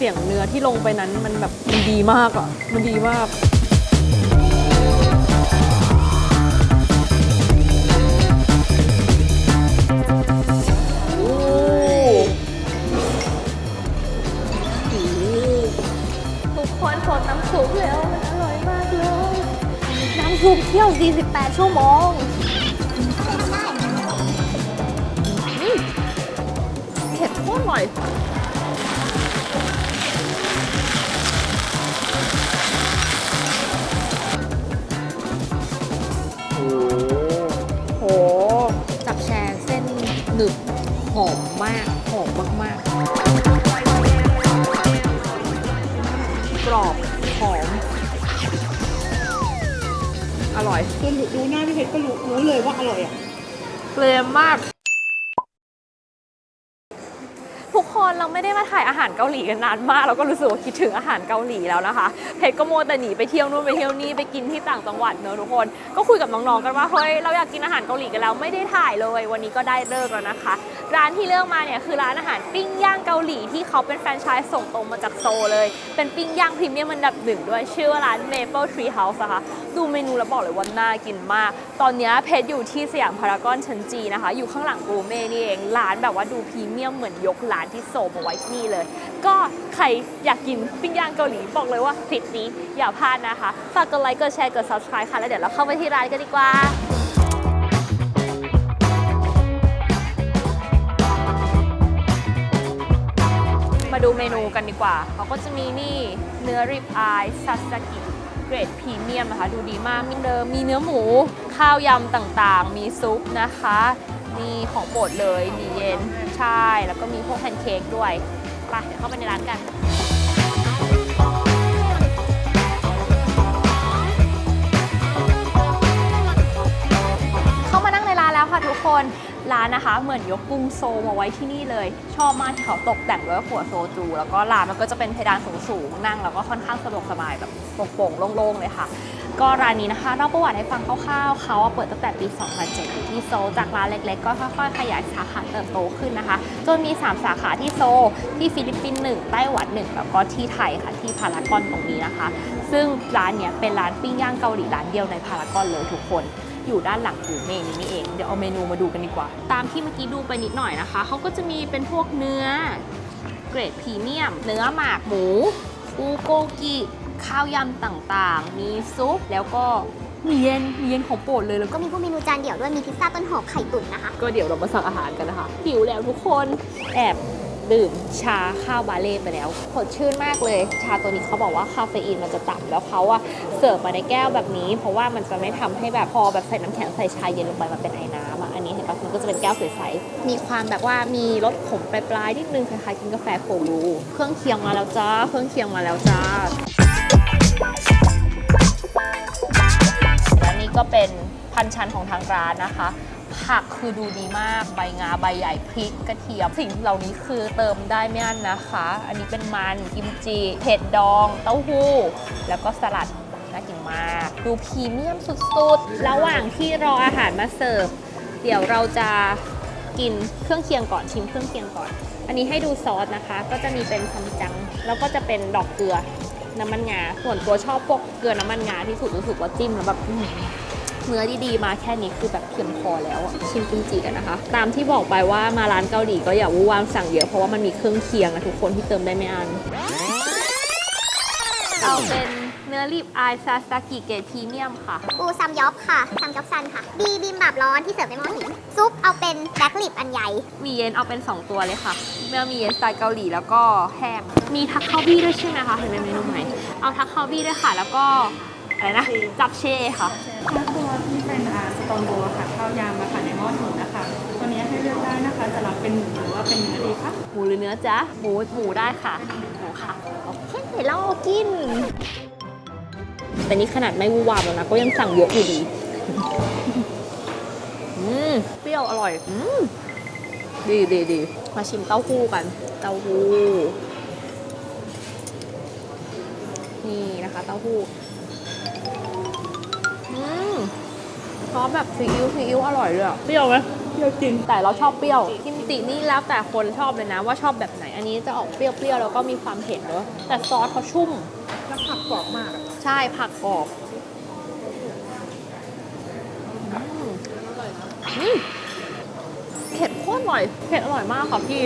เสียงเนื้อที่ลงไปนั้นมันแบบมันดีมากอะ มันดีมากโอ้โหทุกคนทนน้ำซุปแล้วมันอร่อยมากเลย น้ำซุปเที่ยว 48 ชั่วโมงเผ็ดโคตรอร่อย โห จับแชร์เส้นหนึบหอมมาก หอมมาก ๆ กรอบหอม อร่อย จนดูหน้าพี่เพชรก็รู้รู้เลยว่าอร่อยอะ เกลียมมาก ทุกคนเรา ไม่ได้มาถ่ายอาหารเกาหลีกันนานมากเราก็รู้สึกว่าคิดถึงอาหารเกาหลีแล้วนะคะเพชรก็โมแต่หนีไปเที่ยวนู่นไปเที่ยวนี่ไปกินที่ต่างจังหวัดเนอะทุกคน ก็คุยกับน้องๆกันว่าเฮ้ยเราอยากกินอาหารเกาหลีกันแล้วไม่ได้ถ่ายเลย วันนี้ก็ได้เลิกแล้วนะคะ ร้านที่เลือกมาเนี่ยคือร้านอาหารปิ้งย่างเกาหลีที่เขาเป็นแฟรนไชส์ส่งตรงมาจากโซเลย เป็นปิ้งย่างพรีเมียมอันดับหนึ่งด้วยชื่อว่าร้าน Maple Tree House นะคะ ดูเมนูแล้วบอกเลยว่าน่ากินมาก ตอนนี้เพชรอยู่ที่สยามพารากอนชั้นจีนะคะ อยู่ข้างหลังกูเม่นี่เอง ร้านแบบว่าดูพรีเมียมเหมือนยกร้านที่โซมาไว้ที่นี่เลย ก็ใครอยากกินปิ้งย่างเกาหลีบอกเลยว่าคลิปนี้อย่าพลาดนะคะ ฝากกดไลค์ กดแชร์ กด subscribe ค่ะ แล้วเดี๋ยวเราเข้าไปที่ร้านกันดีกว่า มาดูเมนูกันดีกว่า เขาก็จะมีนี่เนื้อริบอายซาสกิเกรดพรีเมียมนะคะ ดูดีมากมีเดิมมีเนื้อหมู ข้าวยำต่างๆ มีซุปนะคะมีของโปรดเลยมีเย็นใช่ แล้วก็มีพวกแพนเค้กด้วยไปเดี๋ยวเข้าไปในร้านกันเข้ามานั่งในร้านแล้วค่ะทุกคน ร้านนะคะ เหมือนยกกรุงโซมาไว้ที่นี่เลย ชอบมากที่เขาตกแต่งด้วยขวดโซจู แล้วก็ร้านมันก็จะเป็นเพดานสูงๆนั่ง แล้วก็ค่อนข้างสะดวกสบายแบบโปร่งๆโล่งๆเลยค่ะ ก็ร้านนี้นะคะเล่าประวัติให้ฟังคร่าวๆเขาอะเปิดตั้งแต่ปี 2007อยู่ที่โซจากร้านเล็กๆ ก็ค่อยๆขยายสาขาเติบโตขึ้นนะคะ จนมี 3 สาขาที่โซ ที่ฟิลิปปินส์หนึ่งไต้หวันหนึ่งแล้วก็ที่ไทยค่ะที่พารากอนตรงนี้นะคะ ซึ่งร้านเนี้ยเป็นร้านปิ้งย่างเกาหลีร้านเดียวในพารากอนเลยทุกคน อยู่ด้านหลังกูเมนี้นี่เอง เดี๋ยวเอาเมนูมาดูกันดีกว่า ตามที่เมื่อกี้ดูไปนิดหน่อยนะคะ เขาก็จะมีเป็นพวกเนื้อ เกรดพรีเมียม เนื้อหมากหมูอูโกกิข้าวยำต่างๆ มีซุป แล้วก็มีเย็นมีเย็นของโปรดเลยแล้วก็มีพวกเมนูจานเดี่ยวด้วย มีพิซซ่าต้นหอมไข่ตุ๋นนะคะ ก็เดี๋ยวเรามาสั่งอาหารกันนะคะหิวแล้วทุกคน แอบ ดื่มชาข้าวบาเล่ไปแล้วสดชื่นมากเลย ชาตัวนี้เขาบอกว่าคาเฟอีนมันจะต่ำแล้วเขาอะเสิร์ฟมาในแก้วแบบนี้ เพราะว่ามันจะไม่ทำให้แบบพอแบบใส่น้ำแข็งใส่ชาเย็นลงไปมันเป็นไอ้น้ำอะอันนี้เห็นปะมันก็จะเป็นแก้วใสๆมีความแบบว่ามีรสขมปลายๆนิดนึงคล้ายๆกินกาแฟโคลูเครื่องเคียงมาแล้วจ้าเครื่องเคียงมาแล้วจ้าและนี่ก็เป็นพันชันของทางร้านนะคะ ผักคือดูดีมาก ใบงาใบใหญ่พริกกระเทียม สิ่งเหล่านี้คือเติมได้ไม่อั้นนะคะ อันนี้เป็นมันกิมจิเผ็ดดอง เต้าหู้ แล้วก็สลัดน่ากินมาก ดูพรีเมียมสุดๆ ระหว่างที่รออาหารมาเสิร์ฟ เดี๋ยวเราจะกินเครื่องเคียงก่อนชิมเครื่องเคียงก่อน อันนี้ให้ดูซอสนะคะ ก็จะมีเป็นซัมจัง แล้วก็จะเป็นดอกเกลือน้ำมันงา ส่วนตัวชอบพวกเกลือน้ำมันงาที่สุดรู้สึกว่าจิ้มแล้วแบบ เนื้อดีๆมาแค่นี้คือแบบเพียงพอแล้วอะชิมกิมจิกันนะคะ ตามที่บอกไปว่ามาร้านเกาหลีก็อย่าวู่วามสั่งเยอะเพราะว่ามันมีเครื่องเคียงนะทุกคนที่เติมได้ไม่อันเอาเป็นเนื้อรีบอายซาสกิเกตพรีเมียมค่ะ ปูซัมยอบค่ะซัมยอบซันค่ะ บีบิมบับร้อนที่เสิร์ฟในหม้อหิน ซุปเอาเป็นแบล็คลิปอันใหญ่ มีเย็นเอาเป็น 2 ตัวเลยค่ะ เมื่อมีเย็นสไตล์เกาหลีแล้วก็แห้ง มีทักเข้าบี้ด้วยใช่ไหมคะเห็นเป็นเมนูใหม่ เอาทักเข้าบี้ด้วยค่ะ แล้วก็ อะไรนะ จับเช่ค่ะถ้าตัวที่เป็นอาสตอนโบค่ะข้าวยำมาค่ะในหม้อถุงนะคะ ตัวนี้ให้เลือกได้นะคะ จะรับเป็นหมูหรือว่าเป็นเนื้อดีคะหมูหรือเนื้อจ๊ะ หมูหมูได้ค่ะ หมูค่ะ โอเคเรากิน แต่นี่ขนาดไม่วูวามแล้วนะ ก็ยังสั่งเยอะอยู่ดี อืม เปรี้ยวอร่อย อืม ดีดีดีมาชิมเต้าหู้กัน เต้าหู้ นี่นะคะ เต้าหู้ อืมซอสแบบซีอิ๊วซีอิ๊วอร่อยเลยอะเปรี้ยวไหมเปรี้ยวจริง แต่เราชอบเปรี้ยวกิมจินี่แล้วแต่คนชอบเลยนะ ว่าชอบแบบไหนอันนี้จะออกเปรี้ยวๆแล้วก็มีความเผ็ดเนอะแต่ซอสเขาชุ่ม แล้วผักกรอบมากอะใช่ผักกรอบอืมอืมเผ็ดโคตรอร่อยเผ็ดอร่อยมากค่ะพี่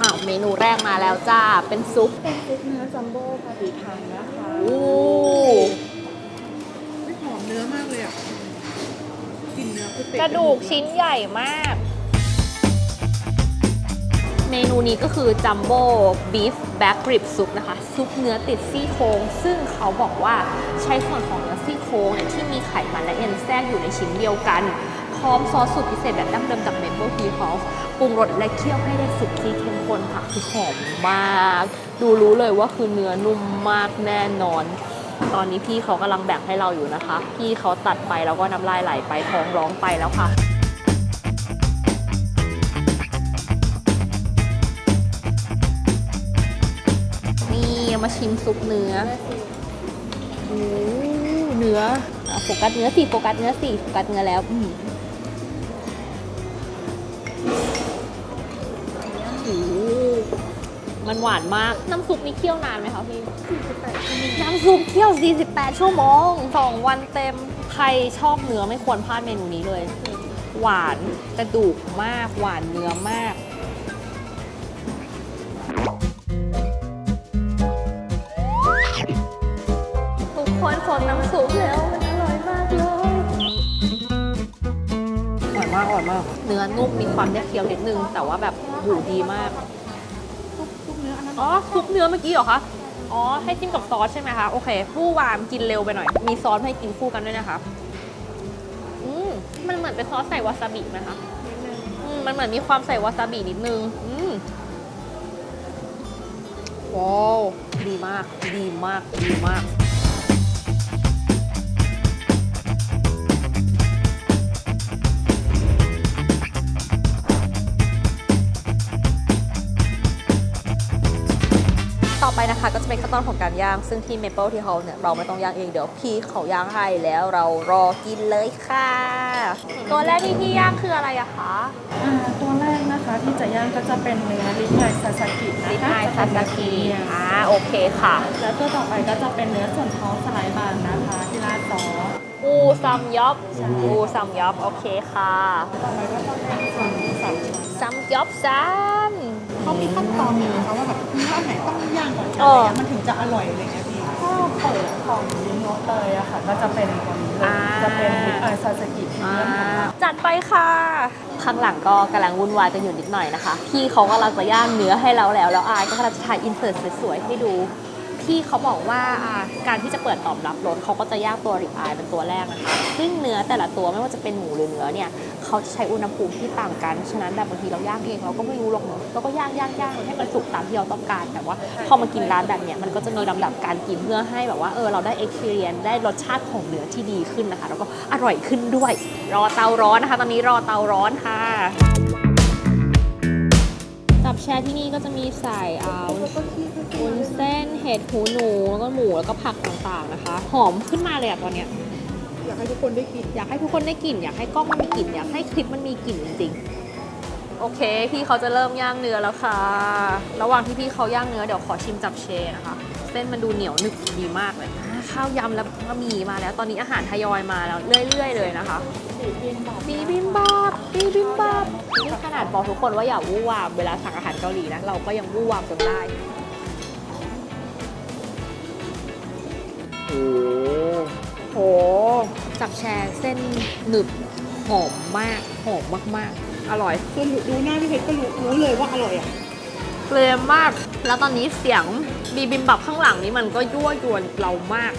อ้าวเมนูแรกมาแล้วจ้าเป็นซุปเป็นซุปเนื้อจัมโบ้พาดีทังนะคะ โอ้ากเลยอะกลิ่นเนื้อคือเตกระดูกชิ้นใหญ่มาก เมนูนี้ก็คือจัมโบ้บีฟแบ็กริบซุปนะคะ ซุปเนื้อติดซี่โครงซึ่งเขาบอกว่าใช้ส่วนของเนื้อซี่โครงเนี่ยที่มีไขมันและเอ็นแทรกอยู่ในชิ้นเดียวกัน พร้อมซอสสูตรพิเศษแบบดั้งเดิมจากเมเปิลทีฮอลปรุงรสและเคี่ยวให้ได้สุกที่เข้มข้นค่ะคือหอมมาก ดูรู้เลยว่าคือเนื้อนุ่มมากแน่นอน ตอนนี้พี่เขากำลังแบ่งให้เราอยู่นะคะ พี่เขาตัดไปแล้วก็น้ำลายไหลไปท้องร้องไปแล้วค่ะนี่มาชิมซุปเนื้อโอ้เนื้ออะโฟกัสเนื้อสิโฟกัสเนื้อสิโฟกัสเนื้อแล้ว อืมโอ้ มันหวานมาก น้ำซุปนี่เคี่ยวนานไหมคะพี่ น้ำซุปเคี่ยว 48 ชั่วโมงสองวันเต็ม ใครชอบเนื้อไม่ควรพลาดเมนูนี้เลย หวานกระดูกมาก หวานเนื้อมากทุกคนสดน้ำซุปแล้ว มันอร่อยมากเลยอร่อยมากอร่อยมาก เนื้อนุ่มมีความเคี้ยวนิดนึง แต่ว่าแบบหูดีมากซุปเนื้ อ๋อซุปเนื้อเมื่อกี้เหรอคะ อ๋อ ให้จิ้มกับซอสใช่ไหมคะ โอเค ผู้วามกินเร็วไปหน่อย มีซอสให้กินคู่กันด้วยนะคะ อืมมันเหมือนเป็นซอสใส่วาซาบิไหมคะอืมมันเหมือนมีความใส่วาซาบินิดนึง อืมว้าว ดีมาก ดีมาก ดีมาก ไปนะคะก็จะเป็นขั้นตอนของการย่าง ซึ่งที่ Maple Tea House เนี่ยเราไม่ต้องย่างเองเดี๋ยวพี่เขาย่างให้แล้วเรารอกินเลยค่ะ ตัวแรกที่พี่ย่างคืออะไรอะคะอ่าตัวแรกนะคะที่จะย่างก็จะเป็นเนื้อลิ้นไก่ซาซากินะคะลิปไอซาซากิจะเป็นเนื้ออ่าโอเคค่ะ แล้วตัวต่อไปก็จะเป็นเนื้อส่วนท้องสไลด์บางนะคะที่ราดซอสอูซัมยอบอูซัมยอบโอเคค่ะต่อไปก็จะเป็นส่วนสามชั้นซัมยอบซัม เขามีขั้นตอนหนึ่งนะคะว่าแบบมีว่าไหนต้องย่างก่อนเออมันถึงจะอร่อยอะไรเงี้ยพี่ถ้าเปิดของลิ้นรสเลยอะค่ะ ก็จะเป็นตัวนี้เลยจะเป็นลิ้นไอซาซากิพรีอ่าเมียมของเราจัดไปค่ะข้างหลังก็กำลังวุ่นวายกันอยู่นิดหน่อยนะคะ พี่เขากำลังจะย่างเนื้อให้เราแล้ว แล้วอายก็กำลังจะถ่ายอินเสิร์ตสวยๆให้ดู พี่เขาบอกว่าอ่าการที่จะเปิดตอบรับรสเขาก็จะย่างตัวริบอายเป็นตัวแรกนะคะ ซึ่งเนื้อแต่ละตัวไม่ว่าจะเป็นหมูหรือเนื้อเนี่ยเขาจะใช้อุณหภูมิที่ต่างกัน ฉะนั้นแบบบางทีเราย่างเองเราก็ไม่รู้หรอกเนอะเราก็ย่างย่างย่างให้มันสุกตามที่เราต้องการ แต่ว่าพอมากินร้านแบบเนี้ยมันก็จะมีลำดับการกินเพื่อให้แบบว่าเออเราได้ experience ได้รสชาติของเนื้อที่ดีขึ้นนะคะ แล้วก็อร่อยขึ้นด้วย รอเตาร้อนนะคะ ตอนนี้รอเตาร้อนค่ะตับแชร์ที่นี่ก็จะมีใส่เอา วุ้นเส้นเห็ดหูหนูแล้วก็หมูแล้วก็ผักต่างๆนะคะ หอมขึ้นมาเลยอะตอนเนี้ยอยากให้ทุกคนได้กินอยากให้ทุกคนได้กลิ่นอยากให้กล้องมันมีกลิ่นอยากให้คลิปมันมีกลิ่นจริงๆ โอเค พี่เขาจะเริ่มย่างเนื้อแล้วค่ะ ระหว่างที่พี่เขาย่างเนื้อเดี๋ยวขอชิมจับเชนะคะ เส้นมันดูเหนียวหนึบดีมากเลยอ่าข้าวยำแล้วก็มีมาแล้ว ตอนนี้อาหารทยอยมาแล้วเรื่อย ๆ เลยนะคะบีบิมบับบีบิมบับนี่ขนาดบอกทุกคนว่าอย่าวู่วามเวลาสั่งอาหารเกาหลีนะเราก็ยังวู่วามจนได้ โอ้โห จับแชร์เส้นหนึบหอมมาก หอมมากๆ อร่อยคือดูหน้าพี่เพชรก็รู้รู้เลยว่าอร่อยอะเกรียมมาก แล้วตอนนี้เสียงบีบิมบับข้างหลังนี้มันก็ยั่วยวนเรามาก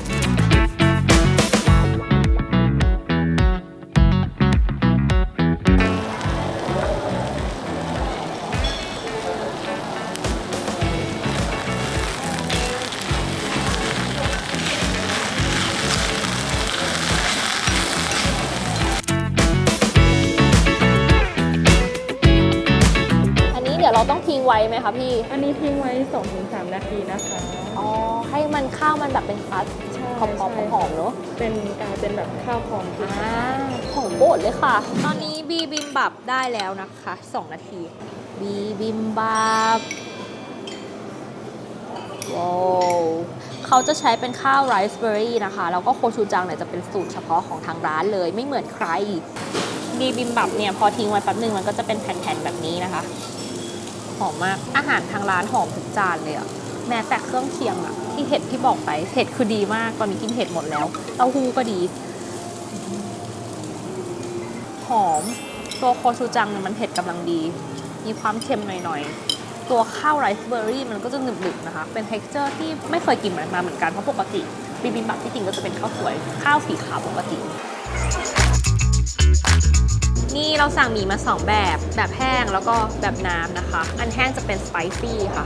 ไว้ไหมคะพี่ อันนี้ทิ้งไว้2-3นาทีนะคะอ๋อ ให้มันข้าวมันแบบเป็นคลัสใช่หอมหอมหอมๆเนอะเป็นกลายเป็นแบบข้าวพร้อมกินอ่าของโปรดเลยค่ะ ตอนนี้บีบิมบับได้แล้วนะคะ2นาที บีบิมบับว้าวเขาจะใช้เป็นข้าวไรซ์เบอร์รี่นะคะ แล้วก็โคชูจังเนี่ยจะเป็นสูตรเฉพาะของทางร้านเลยไม่เหมือนใครบีบิมบับเนี่ยพอทิ้งไว้แป๊บนึงมันก็จะเป็นแผ่นๆแบบนี้นะคะ หอมมาก อาหารทางร้านหอมทุกจานเลยอะแม้แต่เครื่องเคียงอะที่เห็ดที่บอกไป เห็ดคือดีมาก ตอนนี้กินเห็ดหมดแล้ว เต้าหู้ก็ดี หอม ตัวโคชูจังเนี่ยมันเผ็ดกำลังดี มีความเค็มหน่อยๆ ตัวข้าวไรซ์เบอร์รี่มันก็จะหนึบๆนะคะ เป็น t e x t อร์ที่ไม่เคยกินมาเหมือนกัน เพราะปกติบิบิมบับที่จริงก็จะเป็นข้าวสวย ข้าวสีขาวปกติ นี่เราสั่งหมี่มาสองแบบ แบบแห้งแล้วก็แบบน้ำนะคะ อันแห้งจะเป็นสไปซี่ค่ะ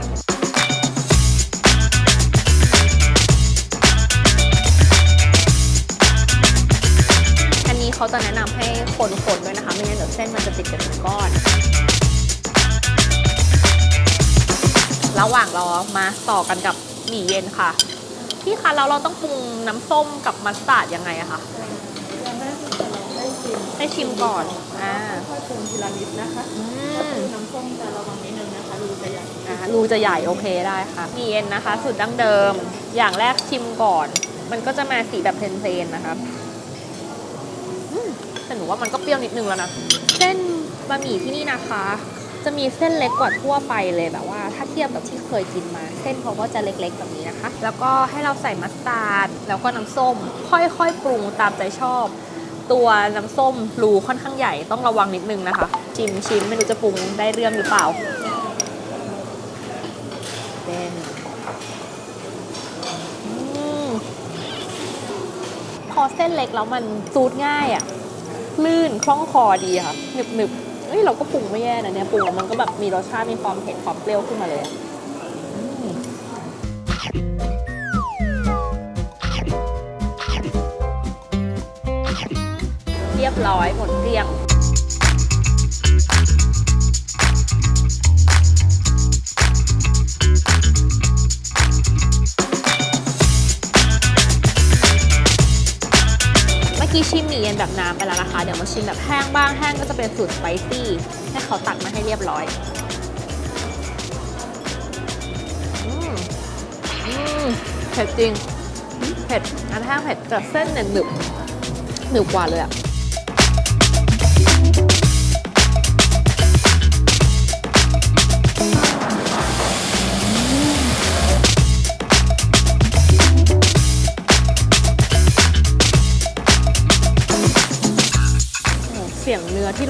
อันนี้เขาจะแนะนำให้คนๆด้วยนะคะ ไม่งั้นเดี๋ยวเส้นมันจะติดกันเป็นก้อน ระหว่างรอมาต่อกันกับหมี่เย็นค่ะ พี่คะแล้วเราต้องปรุงน้ำส้มกับมัสตาร์ดยังไงอะคะ ชิมให้ชิมก่อนอ่าค่อยปรุงทีละนิดนะคะอืมน้ำส้มจะระวังนิดนึงนะคะรูจะใหญ่อ่ารูจะใหญ่โอเคได้ค่ะหมี่เย็นนะคะสูตรดั้งเดิม อย่างแรกชิมก่อน มันก็จะมาสีแบบเพลนๆนะคะอืมแต่หนูว่ามันก็เปรี้ยวนิดนึงแล้วนะ เส้นบะหมี่ที่นี่นะคะ จะมีเส้นเล็กกว่าทั่วไปเลยแบบว่า ถ้าเทียบกับที่เคยกินมา เส้นเขาก็จะเล็กๆแบบนี้นะคะ แล้วก็ให้เราใส่มัสตาร์ดแล้วก็น้ำส้ม ค่อยๆปรุงตามใจชอบ ตัวน้ำส้มรูค่อนข้างใหญ่ต้องระวังนิดนึงนะคะ ชิมชิมไม่รู้จะปรุงได้เรื่องหรือเปล่าเป็นอพอเส้นเล็กแล้วมันซูดง่ายอะ่ะลื่นคล่องคอดีค่ะหนึบหนึบเอ้ยเราก็ปรุงไม่แย่นะเนี่ยปรุงมันก็แบบมีรสชาติมีความเผ็ดความเปรี้ยวขึ้นมาเลย เรียบร้อยหมดเกลี้ยงเมื่อกี้ชิมหมี่เย็นแบบน้ำไปแล้วนะคะ เดี๋ยวมาชิมแบบแห้งบ้างแห้งก็จะเป็นสูตรสไปซี่ให้เขาตักมาให้เรียบร้อย อืมอืมเผ็ดจริง เผ็ดอันแห้งเผ็ดแต่เส้นเนี่ยหนึบหนึบกว่าเลยอะ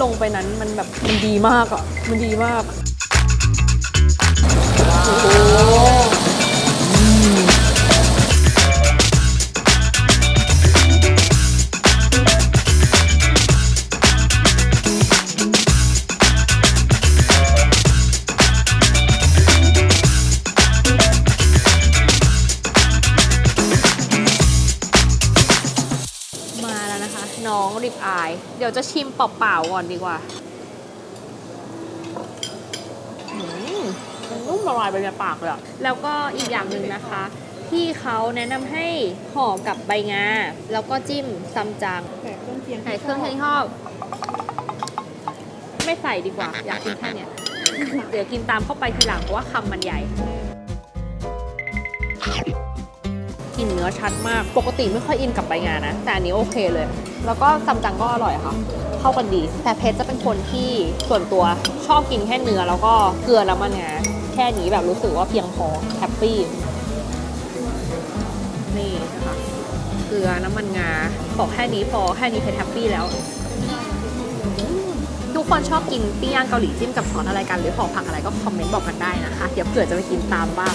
ลงไปนั้นมันแบบมันดีมากอะ มันดีมาก โอ้โห นะคะน้องริบอาย เดี๋ยวจะชิมเปล่าๆก่อนดีกว่าอืมมันนุ่มละลายไปในปากเลยอะแล้วก็อีกอย่างหนึ่งนะคะ ที่เขาแนะนำให้ห่อกับใบงา แล้วก็จิ้มซัมจังแต่เครื่องเคียงใส่เครื่องเทศชอบไม่ใส่ดีกว่า อยากกินแค่เนี้ยเดี๋ยวกินตามเข้าไปทีหลังเพราะว่าคำมันใหญ่ ลิ่นเนื้อชัดมาก ปกติไม่ค่อยอินกับใบงานะ แต่อันนี้โอเคเลย แล้วก็ซัมจังก็อร่อยค่ะ เข้ากันดี แต่เพชรจะเป็นคนที่ส่วนตัวชอบกินแค่เนื้อแล้วก็เกลือแล้วมันงาแค่นี้แบบรู้สึกว่าเพียงพอแฮปปี้ นี่นะคะเกลือน้ำมันงาบอกแค่นี้พอแค่นี้เพชรแฮปปี้แล้วทุกคนชอบกินปิ้งย่างเกาหลีจิ้มกับซอสอะไรกัน หรือห่อผักอะไรก็คอมเมนต์บอกกันได้นะคะ เดี๋ยวเผื่อจะไปกินตามบ้าง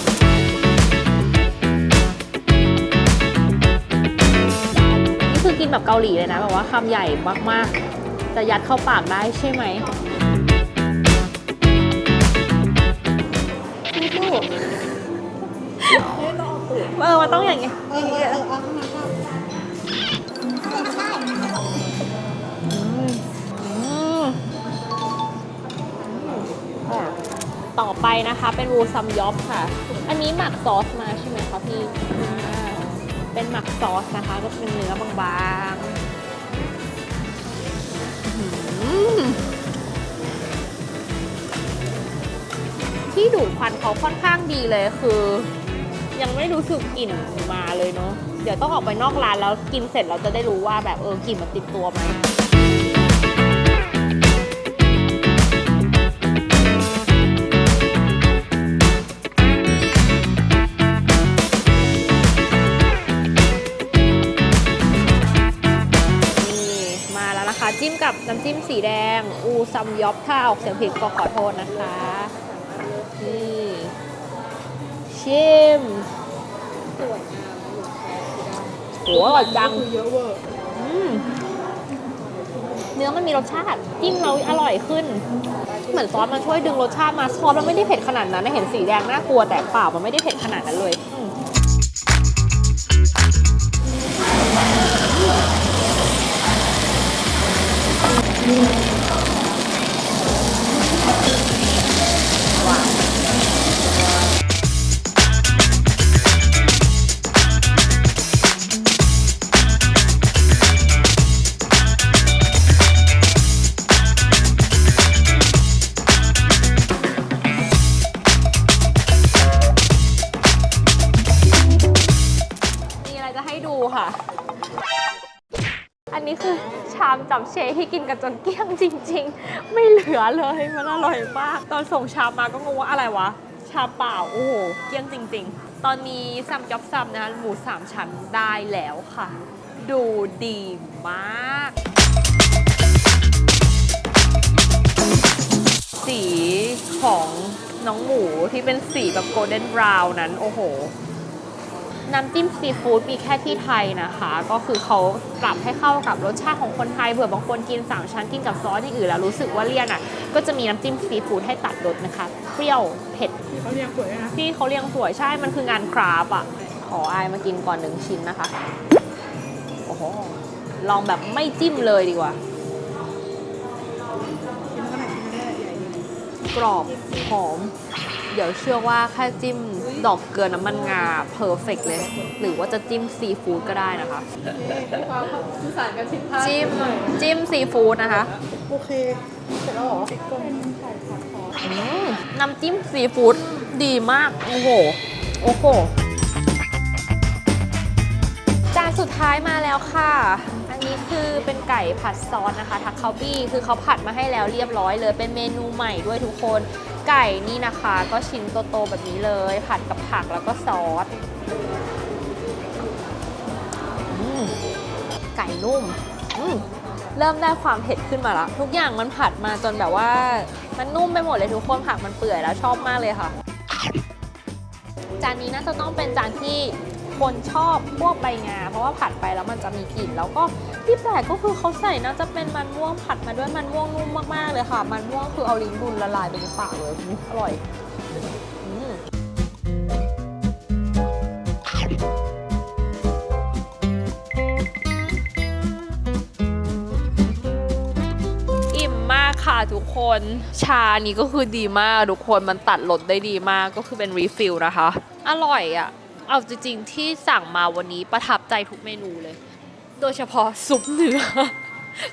กินแบบเกาหลีเลยนะแบบว่าคำใหญ่มากๆ จะยัดเข้าปากได้ใช่ไหมสู้ๆเออมันต้องอย่างงี้เออเออเออเอาข้างในก็อืมต่อไปนะคะเป็นวูซัมยอปค่ะ อันนี้หมักซอสมาใช่ไหมคะพี่อ่า เป็นหมักซอสนะคะ ก็เป็นเนื้อบางๆ ที่ดูดควันเขาค่อนข้างดีเลยคือ ยังไม่รู้สึกกลิ่นมาเลยเนาะเดี๋ยวต้องออกไปนอกร้านแล้วกินเสร็จเราจะได้รู้ว่าแบบเออกลิ่นมันติดตัวไหม จิ้มกับน้ำจิ้มสีแดง อูซัมยอปถ้าออกเสียงผิดก็ขอโทษนะคะ นี่ชิมสวยงามโหอร่อยจังอืมเนื้อมันมีรสชาติจิ้มแล้วอร่อยขึ้น เหมือนซอสมันช่วยดึงรสชาติมาซอสมันไม่ได้เผ็ดขนาดนั้นนะเห็นสีแดงน่ากลัวแต่เปล่ามันไม่ได้เผ็ดขนาดนั้นเลย อื เชที่กินกันจนเกลี้ยงจริง ๆ ไม่เหลือเลยมันอร่อยมาก ตอนส่งชามมาก็งงว่าอะไรวะ ชามเปล่า โอ้โห เกลี้ยงจริง ๆ ตอนนี้ซัมยอบซัมนะคะหมูสามชั้นได้แล้วค่ะ ดูดีมากสีของน้องหมูที่เป็นสีแบบโกลเด้นบราวน์นั้น โอ้โห น้ำจิ้มซีฟู้ดมีแค่ที่ไทยนะคะ ก็คือเขาปรับให้เข้ากับรสชาติของคนไทยเผื่อบางคนกิน 3 ชั้นกินกับซอสที่อื่นแล้วรู้สึกว่าเลี่ยนอะ ก็จะมีน้ำจิ้มซีฟู้ดให้ตัดรสนะคะ เปรี้ยวเผ็ดที่เขาเรียกสวยนะที่เขาเรียงสวยใช่มันคืองานคราฟต์อะ ขออายมากินก่อนหนึ่งชิ้นนะคะ โอ้โห ลองแบบไม่จิ้มเลยดีกว่าชิ้นขนาดชิ้นไม่ได้ใหญ่ดีกรอบหอม เดี๋ยวเชื่อว่าแค่จิ้ม ดอกเกลือน้ำมันงาเพอร์เฟกเลย หรือว่าจะจิ้มซีฟู้ดก็ได้นะคะสื่อสารกันผิดพลาดจิ้มจิ้มซีฟู้ดนะคะ โอเคเสร็จแล้วเหรอเป็นไก่ผัดซอสอืมน้ำจิ้มซีฟู้ดดีมาก โอ้โห โอ้โหจานสุดท้ายมาแล้วค่ะ อันนี้คือเป็นไก่ผัดซอสนะคะทักเคาบี้คือเขาผัดมาให้แล้วเรียบร้อยเลย เป็นเมนูใหม่ด้วยทุกคน ไก่นี่นะคะ ก็ชิ้นโตๆแบบนี้เลย ผัดกับผักแล้วก็ซอสไก่นุ่มมเริ่มได้ความเผ็ดขึ้นมาแล้วทุกอย่างมันผัดมาจนแบบว่า มันนุ่มไปหมดเลยทุกคนผักมันเปื่อยแล้วชอบมากเลยค่ะ จานนี้น่าจะต้องเป็นจานที่ คนชอบพวกใบงา เพราะว่าผัดไปแล้วมันจะมีกลิ่น แล้วก็ที่แปลกก็คือเขาใส่น่าจะเป็นมันม่วงผัดมาด้วยมันม่วงนุ่มมากๆเลยค่ะ มันม่วงคือเอาลิ้นดุนละลายไปในปากเลยอุ๊ยอร่อยอืมอิ่มมากค่ะทุกคนชานี้ก็คือดีมาก ทุกคนมันตัดรสได้ดีมากก็คือเป็นรีฟิลนะคะ อร่อยอะ่ะ เอาจริงๆที่สั่งมาวันนี้ประทับใจทุกเมนูเลย โดยเฉพาะซุปเนื้อ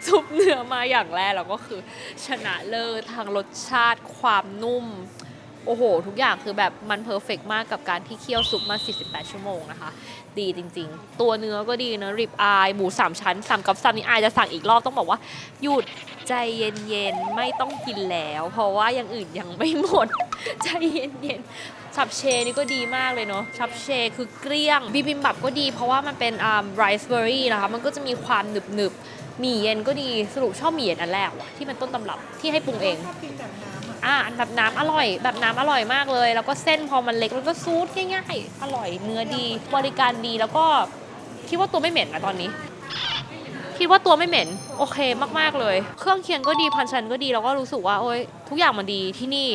ซุปเนื้อมาอย่างแรกแล้วก็คือชนะเลิศทางรสชาติความนุ่ม โอ้โห ทุกอย่างคือแบบมันเพอร์เฟกมากกับการที่เคี่ยวซุปมา 48 ชั่วโมงนะคะ ดีจริงๆ ตัวเนื้อก็ดีนะริบอายหมู3ชั้นสามกับซัมนี่อายจะสั่งอีกรอบต้องบอกว่า หยุดใจเย็นๆ ไม่ต้องกินแล้ว เพราะว่าอย่างอื่นยังไม่หมด ใจเย็นๆชับเชนี่ก็ดีมากเลยเนาะชับเชคือเกลี้ยงบิบิมบับก็ดี เพราะว่ามันเป็นอ่าไรซ์เบอร์รี่นะคะมันก็จะมีความหนึบๆหมี่เย็นก็ดีสรุปชอบหมี่เย็นอันแรกว่ะที่เป็นต้นตำรับที่ให้ปรุงเองชอบกินแบบน้ำ อะอ่าแบบน้ำอร่อย แบบน้ำอร่อยมากเลย แล้วก็เส้นพอมันเล็กแล้วก็ซูดง่ายๆ อร่อยเนื้อดี บริการดีแล้วก็คิดว่าตัวไม่เหม็นนะตอนนี้ คิดว่าตัวไม่เหม็น โอเคมากๆเลย เครื่องเคียงก็ดีพันชันก็ดีแล้วก็รู้สึกว่าโอ้ยทุกอย่างมันดีที่นี่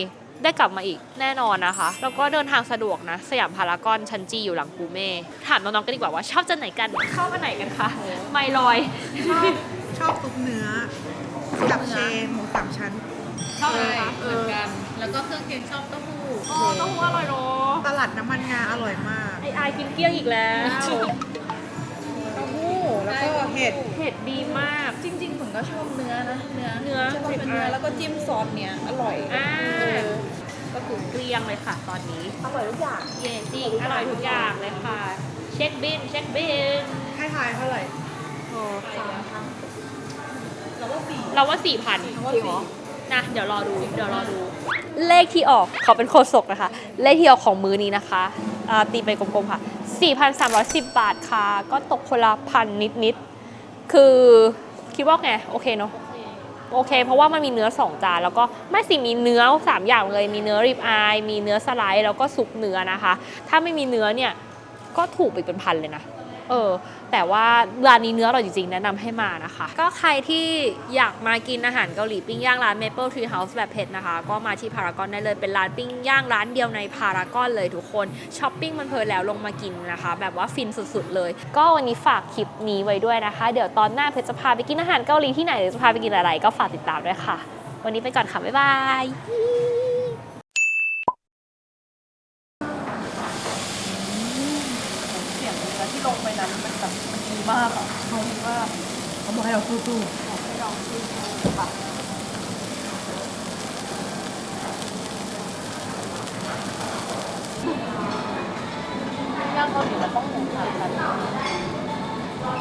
ได้กลับมาอีกแน่นอนนะคะ แล้วก็เดินทางสะดวกนะ สยามพารากอนชั้นจีอยู่หลังกูเม่ถามน้องๆกันดีกว่าว่าชอบจะไหนกันเข้ากันไหนกันคะไม่ลอย ชอบชอบซุปเนื้อกับเชนหมูสามชั้น ชอบเลยคะเออแล้วก็เครื่องเคียงชอบเต้าหู้อ๋อเต้องหัวอร่อยเนาะตลาดน้ำมันงาอร่อยมาก ไอไอายกินเกลี้ยงอีกแล้วแล้วก็เห็ดเผ็ดดีมาก จริงๆผมก็ชอบเนื้อนะ เนื้อเนื้อชอบเป็นเนื้อแล้วก็จิ้มซอสเนี้ยอร่อยอ่า เออก็คือเกลี้ยงเลยค่ะตอนนี้ อร่อยทุกอย่าง เย่จริงอร่อยทุกอย่างเลยค่ะ เช็คบินเช็คบินให้ทายเท่าไหร่โอ้เราว่าสี่เราว่าสี่พัน เราว่าสี่นะเดี๋ยวรอดูเดี๋ยวรอดู เลขที่ออกเขาเป็นโคศกนะคะ เลขที่ออกของมือนี้นะคะตีไปกลมๆค่ะ 4,310 บาทค่ะ ก็ตกคนละพันนิดๆ คือคิดว่าไง โอเคเนาะโอเค เพราะว่ามันมีเนื้อ 2 จาน แล้วก็ไม่สิมีเนื้อ 3 อย่างเลย มีเนื้อริบอาย มีเนื้อสไลด์แล้วก็ซุปเนื้อนะคะ ถ้าไม่มีเนื้อเนี่ย ก็ถูกไปเป็นพันเลยนะ เออ แต่ว่าร้านนี้เนื้ออร่อยจริงๆ แนะนำให้มานะคะ ก็ใครที่อยากมากินอาหารเกาหลีปิ้งย่างร้าน Maple Tree House แบบเผ็ดนะคะ ก็มาที่พารากอนได้เลย เป็นร้านปิ้งย่างร้านเดียวในพารากอนเลยทุกคนช้อปปิ้งมันเพลินแล้วลงมากินนะคะ แบบว่าฟินสุดๆเลย ก็วันนี้ฝากคลิปนี้ไว้ด้วยนะคะ เดี๋ยวตอนหน้าเพชรจะพาไปกินอาหารเกาหลีที่ไหนหรือจะพาไปกินอะไรก็ฝากติดตามด้วยค่ะ วันนี้ไปก่อนค่ะบ๊ายบาย